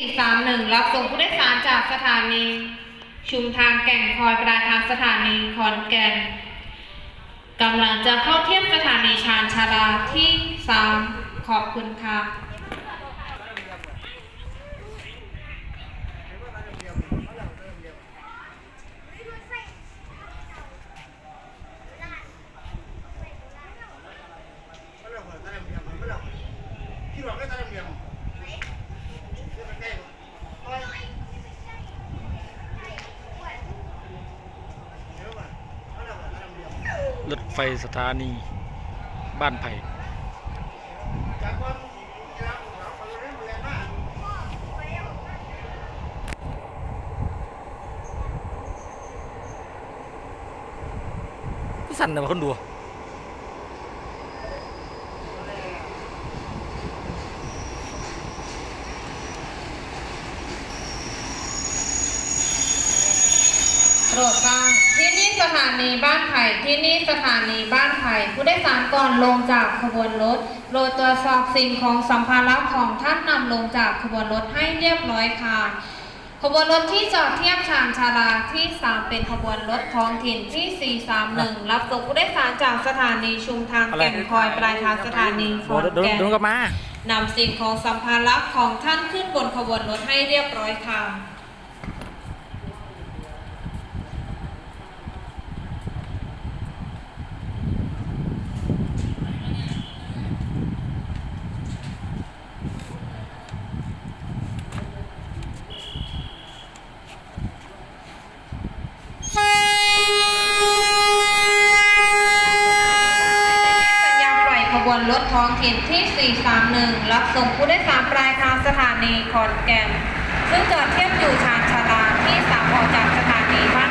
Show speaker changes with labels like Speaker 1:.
Speaker 1: 431 รับส่งผู้โดยสารจากสถานี ชุมทางแก่งคอยปลายทางสถานีขอนแก่นกำลังจะเข้าเทียบสถานีชานชาลาที่ 3 ขอบคุณค่ะ
Speaker 2: รถไฟสถานีบ้านไผ่สั่นนะคนดู
Speaker 1: โปรดฟังที่นี่สถานีบ้านไผ่ที่นี่สถานีบ้านไผ่ผู้โดยสารก่อนลงจากขบวนรถโปรดตรวจสอบสิ่งของสัมภาระของท่านนำลงจากขบวนรถให้เรียบร้อยค่ะขบวนรถที่จอดเทียบชานชาลาที่ 3 เป็นขบวนรถท้องถิ่นที่ 431 รับส่งผู้โดยสารจากสถานีชุมทางแก่งคอยปลายทางสถานีข
Speaker 2: โด
Speaker 1: อนน
Speaker 2: โดน
Speaker 1: แก่น
Speaker 2: โดนกลับมา
Speaker 1: นำสิ่งของสัมภาระของท่านขึ้นบนขบวนรถให้เรียบร้อยค่ะ สัญญาณปล่อยขบวน รถท้องถิ่นที่ 431 รับส่งผู้โดยสารปลายทางสถานีขอนแก่น ซึ่งจอดเทียบอยู่ชานชาลาที่3ออกจากสถานีบ้าน